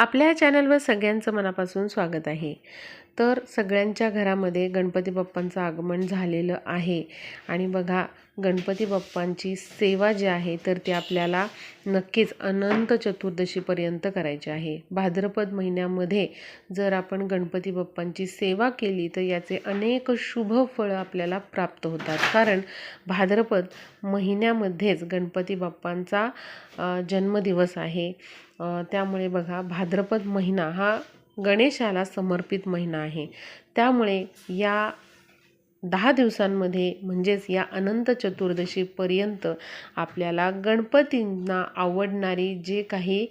आपल्या चॅनलवर सगळ्यांचं मनापासून स्वागत आहे. तर सगळ्यांच्या घरामध्ये गणपती बाप्पांचं आगमन झालेलं आहे. आणि बघा गणपती बाप्पांची सेवा जी आहे तर ती आपल्याला नक्कीच अनंत चतुर्दशीपर्यंत करायची आहे. भाद्रपद महिन्यामध्ये जर आपण गणपती बाप्पांची सेवा केली तर याचे अनेक शुभ फळं आपल्याला प्राप्त होतात. कारण भाद्रपद महिन्यामध्येच गणपती बाप्पांचा जन्मदिवस आहे. त्यामुळे बघा भाद्रपद महिना हा गणेशाला समर्पित महिना आहे. त्यामुळे या दहा दिवसांमध्ये म्हणजेच या अनंत चतुर्दशीपर्यंत आपल्याला गणपतींना आवडणारी जे काही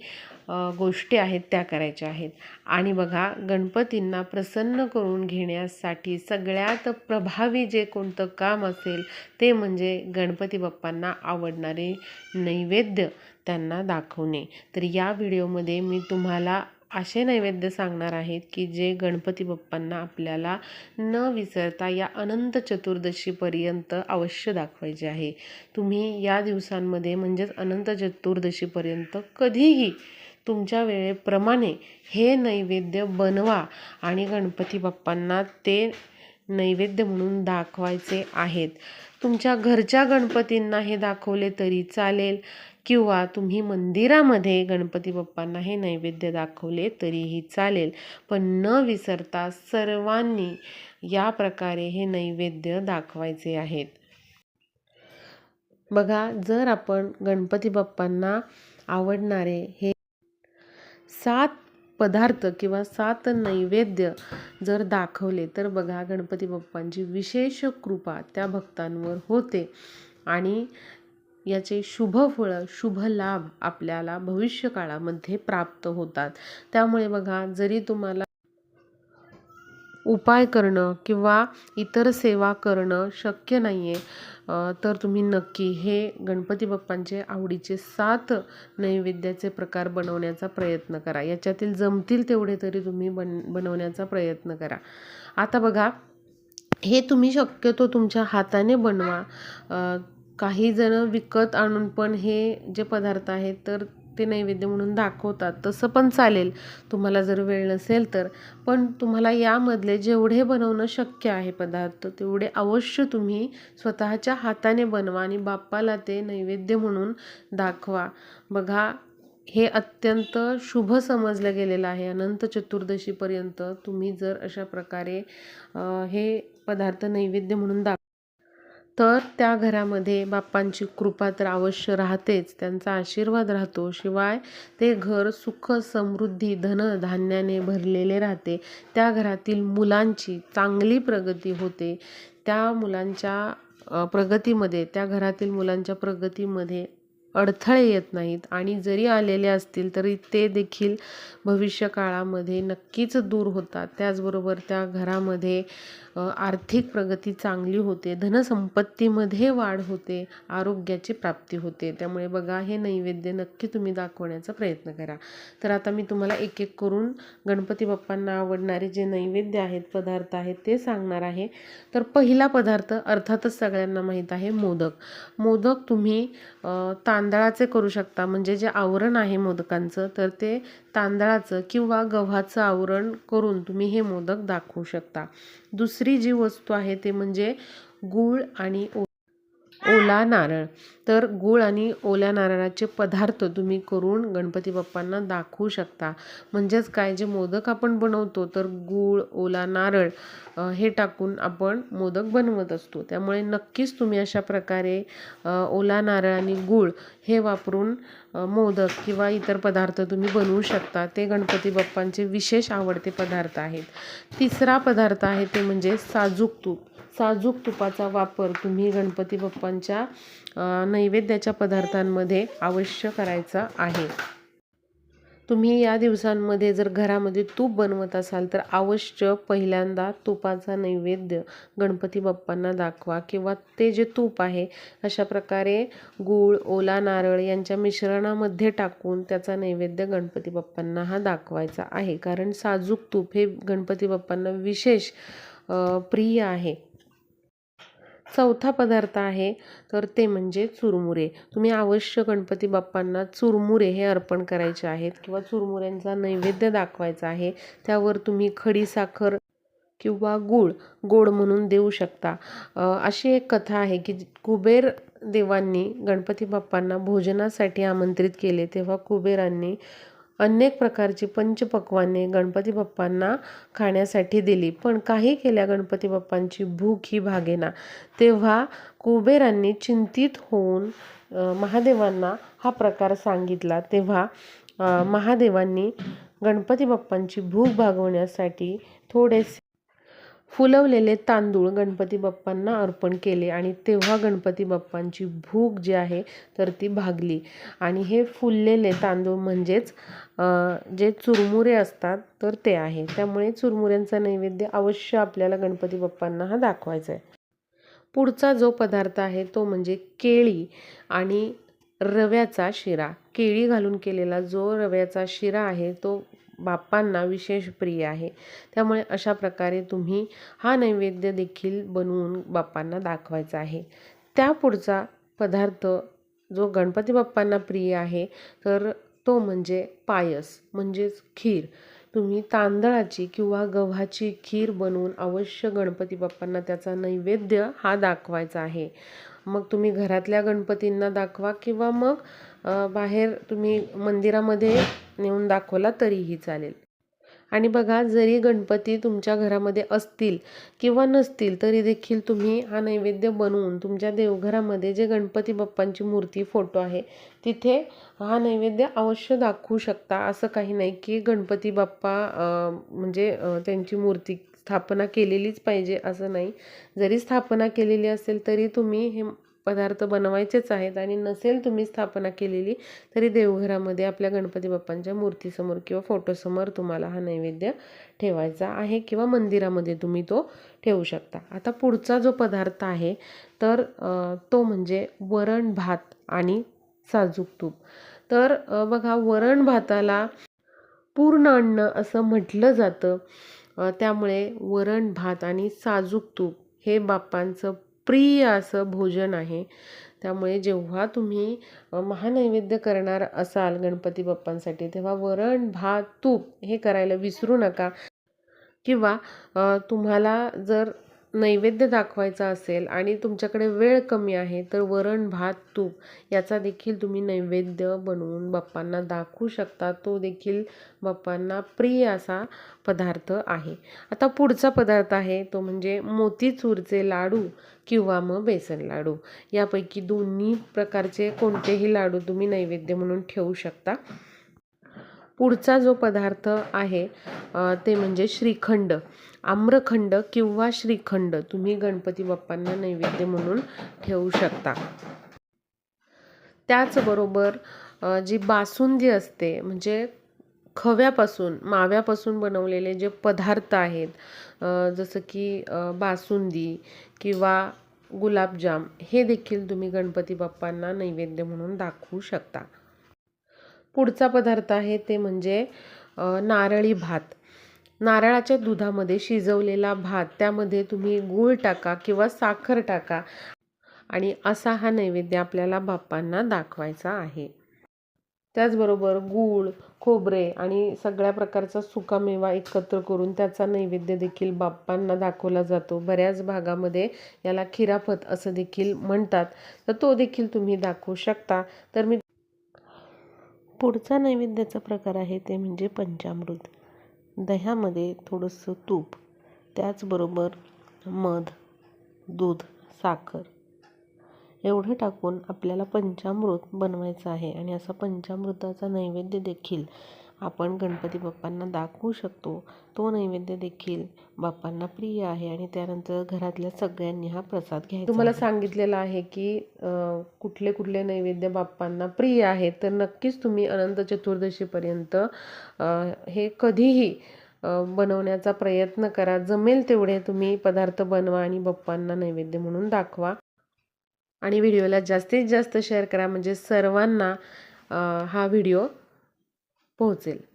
गोष्टी आहेत त्या करायच्या आहेत. आणि बघा गणपतींना प्रसन्न करून घेण्यासाठी सगळ्यात प्रभावी जे कोणतं काम असेल ते म्हणजे गणपती बाप्पांना आवडणारे नैवेद्य त्यांना दाखवणे. तर या व्हिडिओमध्ये मी तुम्हाला असे नैवेद्य सांगणार आहेत की जे गणपती बाप्पांना आपल्याला न विसरता या अनंत चतुर्दशीपर्यंत अवश्य दाखवायचे आहे. तुम्ही या दिवसांमध्ये म्हणजेच अनंत चतुर्दशीपर्यंत कधीही तुमच्या वेळेप्रमाणे हे नैवेद्य बनवा आणि गणपती बाप्पांना ते नैवेद्य म्हणून दाखवायचे आहेत. तुमच्या घरच्या गणपतींना हे दाखवले तरी चालेल किंवा तुम्ही मंदिरामध्ये गणपती बाप्पांना हे नैवेद्य दाखवले तरीही चालेल. पण न विसरता सर्वांनी या प्रकारे हे नैवेद्य दाखवायचे आहेत. बघा जर आपण गणपती बाप्पांना आवडणारे हे सात पदार्थ किंवा सात नैवेद्य जर दाखवले तर बघा गणपती बाप्पांची विशेष कृपा त्या भक्तांवर होते आणि याचे शुभ फळं शुभ लाभ आपल्याला भविष्य काळामध्ये प्राप्त होतात. त्यामुळे बघा जरी तुम्हाला उपाय करणं किंवा इतर सेवा करणं शक्य नाही आहे तर तुम्ही नक्की हे गणपती बाप्पांचे आवडीचे सात नैवेद्याचे प्रकार बनवण्याचा प्रयत्न करा. याच्यातील जमतील तेवढे तरी तुम्ही बन बनवण्याचा प्रयत्न करा. आता बघा हे तुम्ही शक्यतो तुमच्या हाताने बनवा. काही जण विकत आणून पण हे जे पदार्थ आहेत तर ते नैवेद्य म्हणून दाखवतात. तसं पण चालेल. तुम्हाला जर वेळ नसेल तर. पण तुम्हाला यामधले जेवढे बनवणं शक्य आहे पदार्थ तेवढे अवश्य तुम्ही स्वतःच्या हाताने बनवा आणि बाप्पाला ते नैवेद्य म्हणून दाखवा. बघा हे अत्यंत शुभ समजलं गेलेलं आहे. अनंत चतुर्दशीपर्यंत तुम्ही जर अशा प्रकारे हे पदार्थ नैवेद्य म्हणून दाख तर त्या घरामध्ये बाप्पांची कृपा तर अवश्य राहतेच त्यांचा आशीर्वाद राहतो. शिवाय ते घर सुख समृद्धी धन धान्याने भरलेले राहते. त्या घरातील मुलांची चांगली प्रगती होते. त्या मुलांच्या प्रगतीमध्ये त्या घरातील मुलांच्या प्रगतीमध्ये अडथळे येत नाहीत. आणि जरी आलेले असतील तरी ते देखील भविष्य काळामध्ये नक्कीच दूर होतात. त्याचबरोबर त्या घरामध्ये आर्थिक प्रगती चांगली होते. धनसंपत्तीमध्ये वाढ होते. आरोग्याची प्राप्ती होते. त्यामुळे बघा हे नैवेद्य नक्की तुम्ही दाखवण्याचा प्रयत्न करा. तर आता मी तुम्हाला एक एक करून गणपती बाप्पांना आवडणारे जे नैवेद्य आहेत पदार्थ आहेत ते सांगणार आहे. तर पहिला पदार्थ अर्थातच सगळ्यांना माहीत आहे मोदक. मोदक तुम्ही ता तांदळाचे करू शकता. म्हणजे जे आवरण आहे मोदकांचं तर ते तांदळाचं किंवा गव्हाचं आवरण करून तुम्ही हे मोदक दाखवू शकता. दुसरी जी वस्तू आहे ते म्हणजे गूळ आणि ओ ओला नारळ. तर गूळ आणि ओल्या नारळाचे पदार्थ तुम्ही करून गणपती बाप्पांना दाखवू शकता. म्हणजेच काय? जे मोदक आपण बनवतो तर गूळ ओला नारळ हे टाकून आपण मोदक बनवत असतो. त्यामुळे नक्कीच तुम्ही अशा प्रकारे ओला नारळ आणि गूळ हे वापरून मोदक किंवा इतर पदार्थ तुम्ही बनवू शकता. ते गणपती बाप्पांचे विशेष आवडते पदार्थ आहेत. तिसरा पदार्थ आहे ते म्हणजे साजूक तूप. साजूक तुपाचा वापर तुम्ही गणपती बाप्पांच्या नैवेद्याच्या पदार्थांमध्ये अवश्य करायचा आहे. तुम्ही या दिवसांमध्ये जर घरामध्ये तूप बनवत असाल तर अवश्य पहिल्यांदा तुपाचा नैवेद्य गणपती बाप्पांना दाखवा किंवा ते जे तूप आहे अशा प्रकारे गूळ ओला नारळ यांच्या मिश्रणामध्ये टाकून त्याचा नैवेद्य गणपती बाप्पांना हा दाखवायचा आहे. कारण साजूक तूप हे गणपती बाप्पांना विशेष प्रिय आहे. चौथा पदार्थ आहे तर ते म्हणजे चुरमुरे. तुम्ही अवश्य गणपती बाप्पांना चुरमुरे हे अर्पण करायचे आहेत किंवा चुरमुऱ्यांचा नैवेद्य दाखवायचा आहे. त्यावर तुम्ही खडीसाखर किंवा गूळ गोड म्हणून देऊ शकता. अशी एक कथा आहे की कुबेर देवांनी गणपती बाप्पांना भोजनासाठी आमंत्रित केले तेव्हा कुबेरांनी अनेक प्रकारची पंचपक्वाने गणपती बाप्पांना खाण्यासाठी दिली. पण काही केल्या गणपती बाप्पांची भूक ही भागेना. तेव्हा कुबेरांनी चिंतित होऊन महादेवांना हा प्रकार सांगितला. तेव्हा महादेवांनी गणपती बाप्पांची भूक भागवण्यासाठी थोडेसे फुलवलेले तांदूळ गणपती बाप्पांना अर्पण केले आणि तेव्हा गणपती बाप्पांची भूक जी आहे तर ती भागली. आणि हे फुललेले तांदूळ म्हणजेच जे चुरमुरे असतात तर ते आहे. त्यामुळे चुरमुऱ्यांचा नैवेद्य अवश्य आपल्याला गणपती बाप्पांना हा दाखवायचा आहे. पुढचा जो पदार्थ आहे तो म्हणजे केळी आणि रव्याचा शिरा. केळी घालून केलेला जो रव्याचा शिरा आहे तो बाप्पांना विशेष प्रिय आहे. त्यामुळे अशा प्रकारे तुम्ही हा नैवेद्य देखील बनवून बाप्पांना दाखवायचा आहे. त्या पुढचा पदार्थ जो गणपती बाप्पांना प्रिय आहे तर तो म्हणजे पायस म्हणजेच खीर. तुम्ही तांदळाची किंवा गव्हाची खीर बनवून अवश्य गणपती बाप्पांना त्याचा नैवेद्य हा दाखवायचा आहे. मग तुम्ही घरातल्या गणपतींना दाखवा किंवा मग बाहेर तुम्ही मंदिरामध्ये नेऊन दाखवला तरीही चालेल. आणि बघा जरी गणपती तुमच्या घरामध्ये असतील किंवा नसतील तरी देखील तुम्ही हा नैवेद्य बनवून तुमच्या देवघरामध्ये जे गणपती बाप्पांची मूर्ती फोटो आहे तिथे हा नैवेद्य अवश्य दाखवू शकता. असं काही नाही की गणपती बाप्पा म्हणजे त्यांची मूर्ती स्थापना केलेलीच पाहिजे असं नाही. जरी स्थापना केलेली असेल तरी तुम्ही हे पदार्थ बनवायचेच आहेत आणि नसेल तुम्ही स्थापना केलेली तरी देवघरामध्ये आपल्या गणपती बाप्पांच्या मूर्तीसमोर किंवा फोटोसमोर तुम्हाला हा नैवेद्य ठेवायचा आहे किंवा मंदिरामध्ये तुम्ही तो ठेवू शकता. आता पुढचा जो पदार्थ आहे तर तो म्हणजे वरण भात आणि साजूक तूप. तर बघा वरण भाताला पूर्ण अन्न असं म्हटलं जातं. त्यामुळे वरण भात आणि साजूक तूप हे बाप्पांचं प्रिय असं भोजन आहे. त्यामुळे जेव्हा तुम्ही महानैवेद्य करणार असाल गणपती बाप्पांसाठी तेव्हा वरण भात तूप हे करायला विसरू नका. किंवा तुम्हाला जर नैवेद्य दाखवायचा असेल आणि तुमच्याकडे वेळ कमी आहे तर वरण भात तूप याचा देखील तुम्ही नैवेद्य बनवून बाप्पांना दाखवू शकता. तो देखील बाप्पांना प्रिय असा पदार्थ आहे. आता पुढचा पदार्थ आहे तो म्हणजे मोतीचूरचे लाडू किंवा मग बेसन लाडू. यापैकी दोन्ही प्रकारचे कोणतेही लाडू तुम्ही नैवेद्य म्हणून ठेवू शकता. पुढचा जो पदार्थ आहे ते म्हणजे श्रीखंड. आम्रखंड किंवा श्रीखंड तुम्ही गणपती बाप्पांना नैवेद्य म्हणून ठेवू शकता. त्याचबरोबर जी बासुंदी असते म्हणजे खव्यापासून माव्यापासून बनवलेले जे पदार्थ आहेत जसं की बासुंदी किंवा गुलाबजाम हे देखील तुम्ही गणपती बाप्पांना नैवेद्य म्हणून दाखवू शकता. पुढचा पदार्थ आहे ते म्हणजे नारळी भात. नारळाच्या दुधामध्ये शिजवलेला भात त्यामध्ये तुम्ही गूळ टाका किंवा साखर टाका आणि असा हा नैवेद्य आपल्याला बाप्पांना दाखवायचा आहे. त्याचबरोबर गूळ खोबरे आणि सगळ्या प्रकारचा सुकामेवा एकत्र करून त्याचा नैवेद्य देखील बाप्पांना दाखवला जातो. बऱ्याच भागामध्ये याला खिरापत असं देखील म्हणतात. तर तो देखील तुम्ही दाखवू शकता. तर मी पुढचा नैवेद्याचा प्रकार आहे ते म्हणजे पंचामृत. दह्यामध्ये थोडंसं तूप त्याचबरोबर मध दूध साखर एवढं टाकून आपल्याला पंचामृत बनवायचं आहे. आणि असा पंचामृताचा नैवेद्य देखील आपण गणपती बाप्पांना दाखवू शकतो. तो नैवेद्य देखील बाप्पांना प्रिय आहे आणि त्यानंतर घरातल्या सगळ्यांनी हा प्रसाद घ्यायचा तुम्हाला सांगितलेलं आहे की कुठले कुठले नैवेद्य बाप्पांना प्रिय आहेत तर नक्कीच तुम्ही अनंत चतुर्दशीपर्यंत हे कधीही बनवण्याचा प्रयत्न करा. जमेल तेवढे तुम्ही पदार्थ बनवा आणि बाप्पांना नैवेद्य म्हणून दाखवा. आणि व्हिडिओला जास्तीत जास्त शेअर करा. म्हणजे सर्वांना हा व्हिडिओ पोहोचेल.